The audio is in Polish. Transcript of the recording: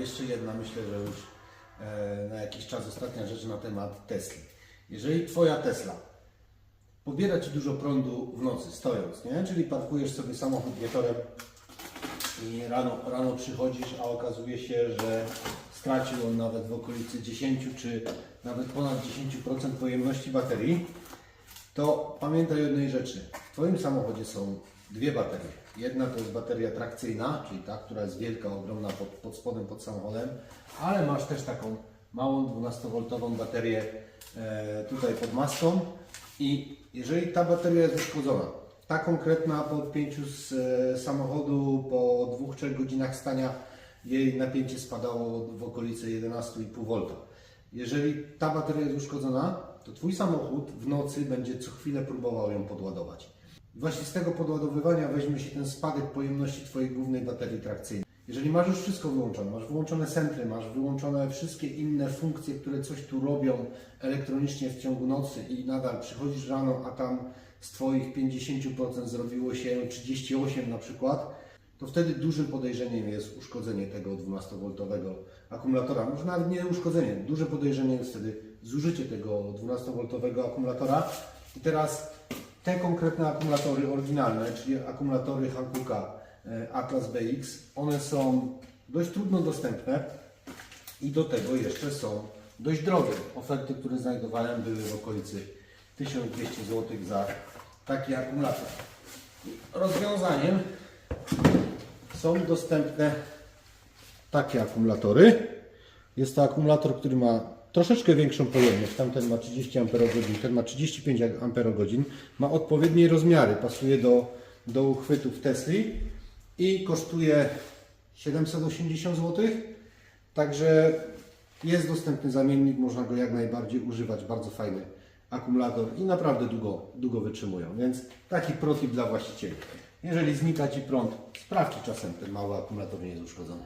Jeszcze jedna, myślę, że już e, na jakiś czas ostatnia rzecz na temat Tesli. Jeżeli Twoja Tesla pobiera Ci dużo prądu w nocy, stojąc, nie? czyli parkujesz sobie samochód wieczorem i rano, rano przychodzisz, a okazuje się, że stracił on nawet w okolicy 10 czy nawet ponad 10% pojemności baterii, to pamiętaj o jednej rzeczy. W Twoim samochodzie są dwie baterie. Jedna to jest bateria trakcyjna, czyli ta, która jest wielka, ogromna pod, pod spodem, pod samochodem, ale masz też taką małą 12V baterię e, tutaj pod maską i jeżeli ta bateria jest uszkodzona, ta konkretna po odpięciu z e, samochodu po 2-3 godzinach stania jej napięcie spadało w okolice 11,5 V. Jeżeli ta bateria jest uszkodzona, to Twój samochód w nocy będzie co chwilę próbował ją podładować. Właśnie z tego podładowywania weźmie się ten spadek pojemności Twojej głównej baterii trakcyjnej. Jeżeli masz już wszystko wyłączone, masz wyłączone centry, masz wyłączone wszystkie inne funkcje, które coś tu robią elektronicznie w ciągu nocy i nadal przychodzisz rano, a tam z Twoich 50% zrobiło się 38 na przykład, to wtedy dużym podejrzeniem jest uszkodzenie tego 12V akumulatora. Może nawet nie uszkodzenie, duże podejrzenie jest wtedy zużycie tego 12V akumulatora. I teraz te konkretne akumulatory oryginalne, czyli akumulatory Hankooka e, Atlas BX, one są dość trudno dostępne i do tego jeszcze są dość drogie. Oferty, które znajdowałem były w okolicy 1200 zł za taki akumulator. Rozwiązaniem są dostępne takie akumulatory. Jest to akumulator, który ma troszeczkę większą pojemność. Tamten ma 30 Ah, ten ma 35 Ah, ma odpowiednie rozmiary, pasuje do, do uchwytów Tesli i kosztuje 780 zł. Także jest dostępny zamiennik, można go jak najbardziej używać. Bardzo fajny akumulator i naprawdę długo, długo wytrzymują. Więc taki protip dla właścicieli. Jeżeli znika Ci prąd, sprawdź czasem ten mały akumulator nie jest uszkodzony.